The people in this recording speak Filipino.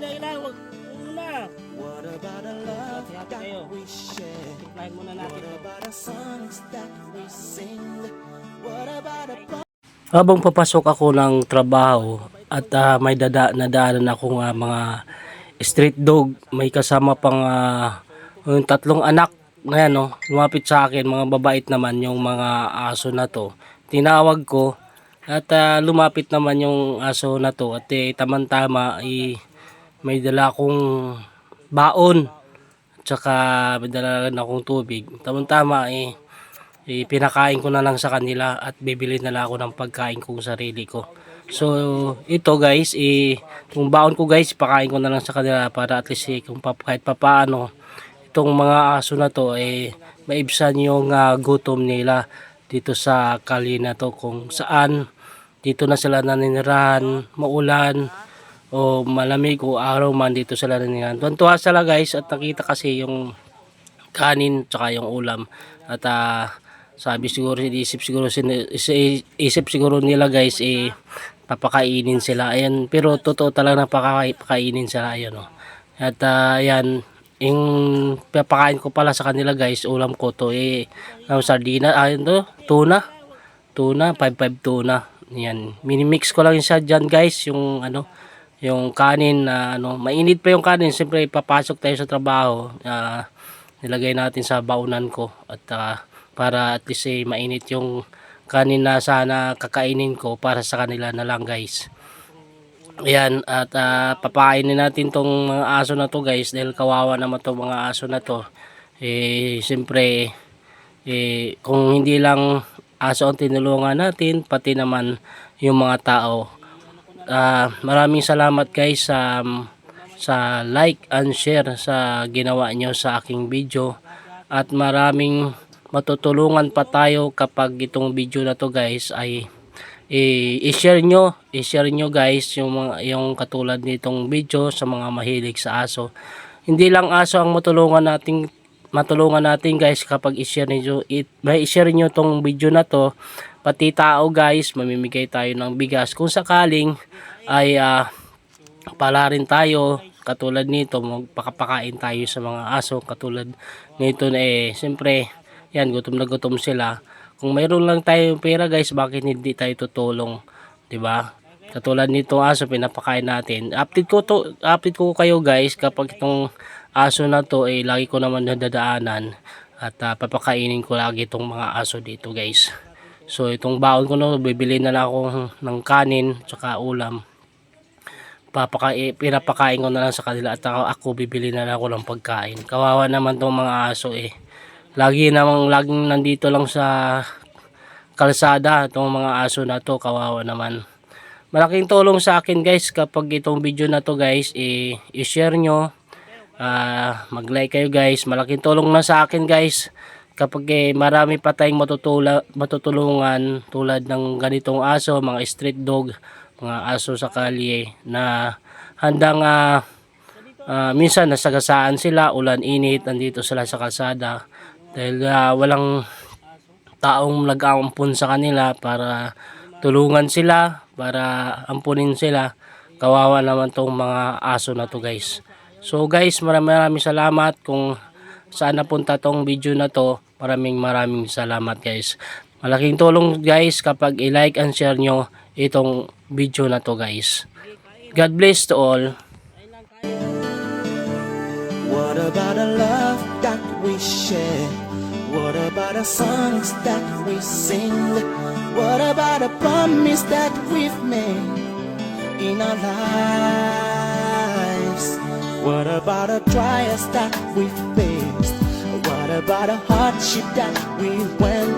Layla, wag muna. What about a love that we share? Muna natin. What about the songs that we sing? What about a Habang papasok ako ng trabaho at ah, may dada nadaanan akong ah, mga street dog, may kasama pang ah, yung tatlong anak na yan, no, lumapit sa akin, mga babait naman yung mga aso na to. Tinawag ko at ah, lumapit naman yung aso na to at eh, tamang-tama eh, may dala akong baon at saka may dala rin akong tubig. Tamang-tama eh, eh, pinakain ko na lang sa kanila at bibili na lang ako ng pagkain kong sarili ko. So, ito guys, eh, kung baon ko guys, pakain ko na lang sa kanila para at least eh, kung pa, kahit papaano, itong mga aso na to, eh, maibsan yung ah, gutom nila dito sa kali na to kung saan dito na sila naninirahan, maulan, o malamig o araw man dito sila naninirahan. Tuwan-tuwa sila guys at nakita kasi yung kanin tsaka yung ulam at ah, sabi siguro isip siguro isip siguro nila guys eh papakainin sila ayan pero totoo talaga na papakainin sila ayan oh. at ah, ayan yung papakain ko pala sa kanila guys ulam ko to eh ang sardina ayun to tuna tuna 55 tuna yan minimix ko lang yung siya dyan guys yung ano yung kanin na ano mainit pa yung kanin siyempre papasok tayo sa trabaho ah, nilagay natin sa baunan ko at ah, para at least eh, mainit yung kanin na sana kakainin ko para sa kanila na lang guys Ayan, at ah, papakainin natin tong mga aso na to guys dahil kawawa naman tong mga aso na to. Eh, siyempre, eh, kung hindi lang aso ang tinulungan natin, pati naman yung mga tao. Ah, maraming salamat guys sa sa like and share sa ginawa nyo sa aking video at maraming matutulungan pa tayo kapag itong video na to guys ay i-share nyo, i-share nyo guys yung mga yung katulad nitong video sa mga mahilig sa aso. Hindi lang aso ang matulungan nating matulungan natin guys kapag i-share niyo it, may i-share niyo tong video na to pati tao guys mamimigay tayo ng bigas. Kung sakaling ay ah, pala rin tayo katulad nito magpakapakain tayo sa mga aso katulad nito na eh siyempre yan gutom na gutom sila. Kung mayroon lang tayong pera guys bakit hindi tayo tutulong ba? Katulad nito aso pinapakain natin. Update ko to update ko kayo guys kapag itong aso na to eh lagi ko naman nadadaanan at ah, papakainin ko lagi itong mga aso dito guys so itong baon ko no bibili na lang ako ng kanin tsaka ulam papakain, pinapakain ko na lang sa kanila at ako, ako bibili na lang ako ng pagkain. Kawawa naman tong mga aso eh. Lagi namang laging nandito lang sa kalsada itong mga aso na to kawawa naman. Malaking tulong sa akin guys kapag itong video na to guys eh, i-share nyo. Ah, mag-like kayo guys. Malaking tulong na sa akin guys kapag eh, marami pa tayong matutula, matutulungan tulad ng ganitong aso, mga street dog, mga aso sa kalye na handang ah, ah, minsan nasagasaan sila, ulan init, nandito sila sa kalsada dahil ah, walang taong nag-aampun sa kanila para tulungan sila, para ampunin sila. Kawawa naman tong mga aso na to guys. So guys, maraming maraming salamat kung saan napunta tong video na to. Maraming maraming salamat guys. Malaking tulong guys kapag i-like and share nyo itong video na to guys. God bless to all. What about a love that we share? What about the songs that we sing? What about a promise that we've made in our lives? What about the trials that we faced? About a hardship that we went